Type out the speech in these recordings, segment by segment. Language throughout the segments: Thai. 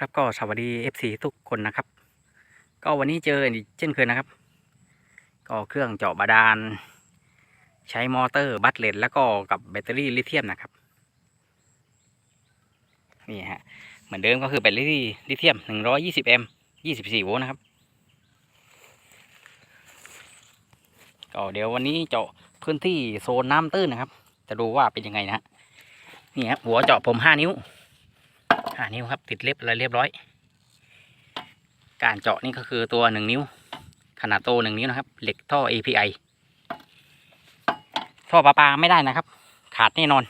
ครับก็สวัสดี FC ทุกคนนะครับ ก็วันนี้เจออีกเช่นเคยนะครับ ก็เครื่องเจาะบาดาล ใช้มอเตอร์บัตเลตแล้วก็กับแบตเตอรี่ลิเธียมนะครับนี่ฮะเหมือนเดิมก็คือแบตเตอรี่ลิเธียม 120 แอมป์ 24 โวลต์นะครับ ก็เดี๋ยววันนี้เจาะพื้นที่โซนน้ำตื้นนะครับ จะดูว่าเป็นยังไงนะฮะนี่ครับหัวเจาะผม 5 นิ้ว ห้านิ้วครับ ติดเล็บอะไรเรียบร้อย การเจาะนี่ก็คือตัวหนึ่งนิ้ว ขนาดโตหนึ่งนิ้วนะครับ เหล็กท่อ API ท่อประปาไม่ได้นะครับ ขาดแน่นอน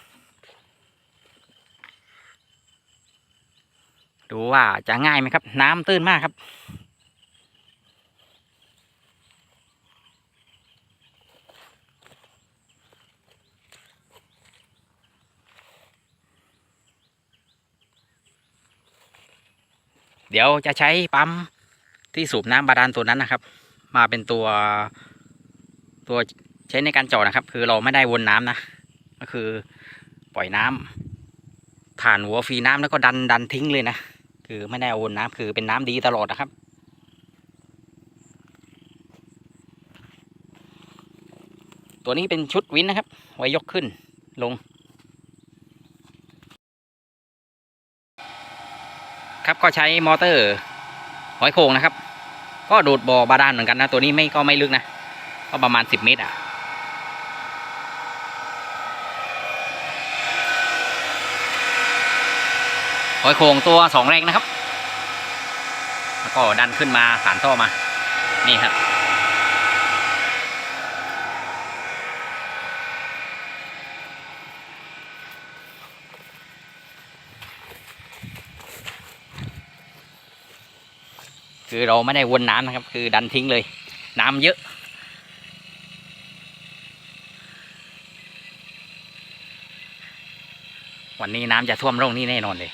ดูว่าจะง่ายไหมครับ น้ำตื้นมากครับ เดี๋ยวจะใช้ปั๊มที่สูบน้ำบาดาลตัวนั้นนะครับ มาเป็นตัวตัวใช้ในการเจาะนะครับ คือเราไม่ได้วนน้ำนะ ก็คือปล่อยน้ำผ่านหัวฟรีน้ำแล้วก็ดันดันทิ้งเลยนะคือไม่ได้วนน้ำคือเป็นน้ำดีตลอดนะครับตัวนี้เป็นชุดวินนะครับ ไว้ยกขึ้นลง ครับ ก็ใช้มอเตอร์หอยโขงนะครับ ก็โดดบ่อบาดาลเหมือนกันนะตัวนี้ไม่ก็ไม่ลึกนะ ก็ประมาณสิบเมตรอะหอยโขงตัวสองแรงนะครับ แล้วก็ดันขึ้นมาผ่านท่อมา นี่ครับ คือเราไม่ได้วนน้ำนะครับ คือดันทิ้งเลย น้ำเยอะวันนี้น้ำจะท่วมร่องนี้แน่นอนเลย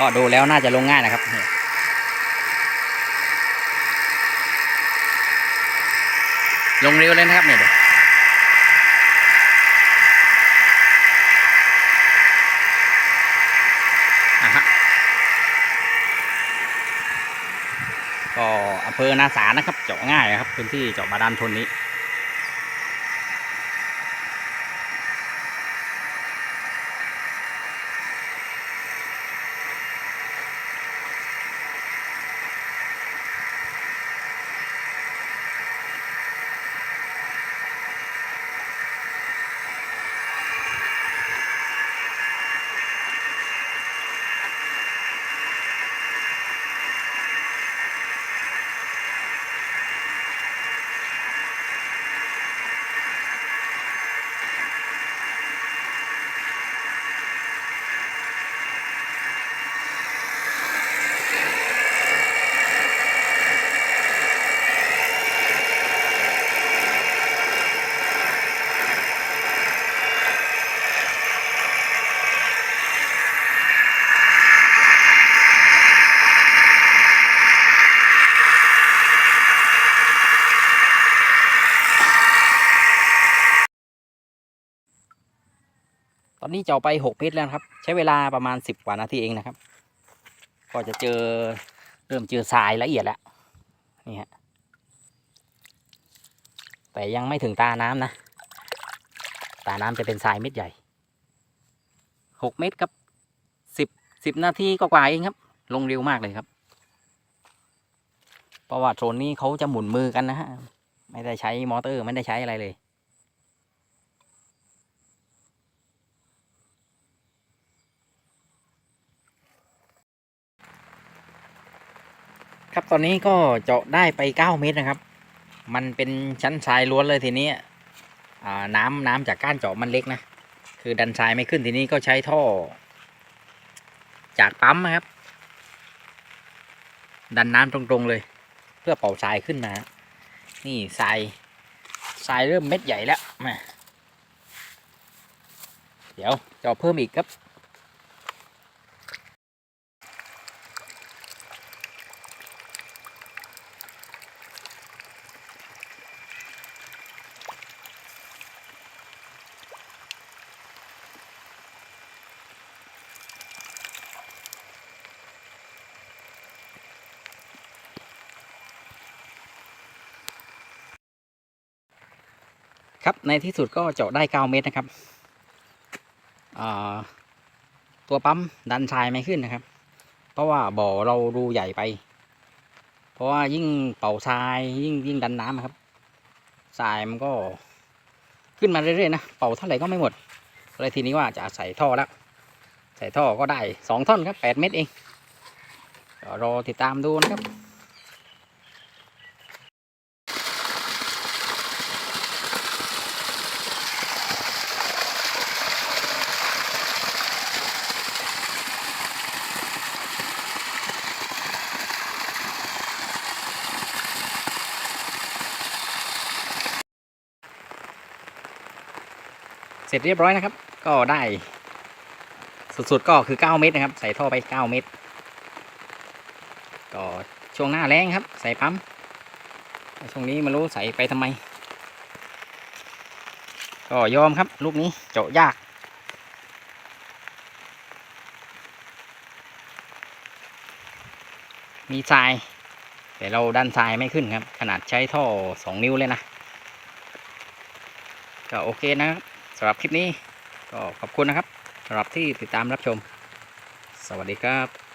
ก็ดูแล้วน่าจะลงง่ายนะครับลงเร็วเลยนะครับเนี่ยเดี๋ยวอะฮะก็อำเภอนาสานะครับ เจาะง่ายนะครับ พื้นที่เจาะบาดาลทนนี้ นนี้เจาะไปหกเมตรแล้วครับ ใช้เวลาประมาณสิบกว่านาทีเองนะครับ ก็จะเจอเริ่มเจอทรายละเอียดแล้วนี่ฮะแต่ยังไม่ถึงตาน้ำนะ ตาน้ำจะเป็นทรายเม็ดใหญ่หกเมตรครับสิบสิบนาทีก็กว่าเองครับ ลงเร็วมากเลยครับเพราะว่าโซนนี้เขาจะหมุนมือกันนะฮะไม่ได้ใช้มอเตอร์ไม่ได้ใช้อะไรเลย ครับตอนนี้ก็เจาะได้ไปเก้าเมตรนะครับ มันเป็นชั้นทรายล้วนเลยทีนี้อ่าน้ำน้ำจากก้านเจาะมันเล็กนะ คือดันทรายไม่ขึ้นทีนี้ก็ใช้ท่อ จากปั๊มนะครับ ดันน้ำตรงๆเลย เพื่อเป่าทรายขึ้นมานี่ทรายทรายเริ่มเม็ดใหญ่แล้วมาเดี๋ยวเจาะเพิ่มอีกครับ ครับในที่สุดก็เจาะได้เก้าเมตรนะครับตัวปั๊มดันทรายไม่ขึ้นนะครับ เพราะว่าบ่อเรารูใหญ่ไป เพราะว่ายิ่งเป่าทรายยิ่งยิ่งดันน้ำอะครับทรายมันก็ขึ้นมาเรื่อยๆนะเป่าเท่าไหร่ก็ไม่หมดเลยทีนี้ว่าจะใส่ท่อแล้วใส่ท่อก็ได้สองท่อนครับแปดเมตรเองรอติดตามดูนะครับ เสร็จเรียบร้อยนะครับ ก็ได้สุดๆก็คือ 9 เมตรนะครับ ใส่ท่อไป 9 เมตรก็ช่วงหน้าแรงครับ ใส่ปั๊มช่วงนี้ไมารู้ใส่ไปทำไม ก็ยอมครับ ลูกนี้เจาะยาก มีทราย แต่เราดันทรายไม่ขึ้นครับ ขนาดใช้ท่อ 2 นิ้วเลยนะ ก็โอเคนะครับ สำหรับคลิปนี้ก็ขอบคุณนะครับสำหรับที่ติดตามรับชม สวัสดีครับ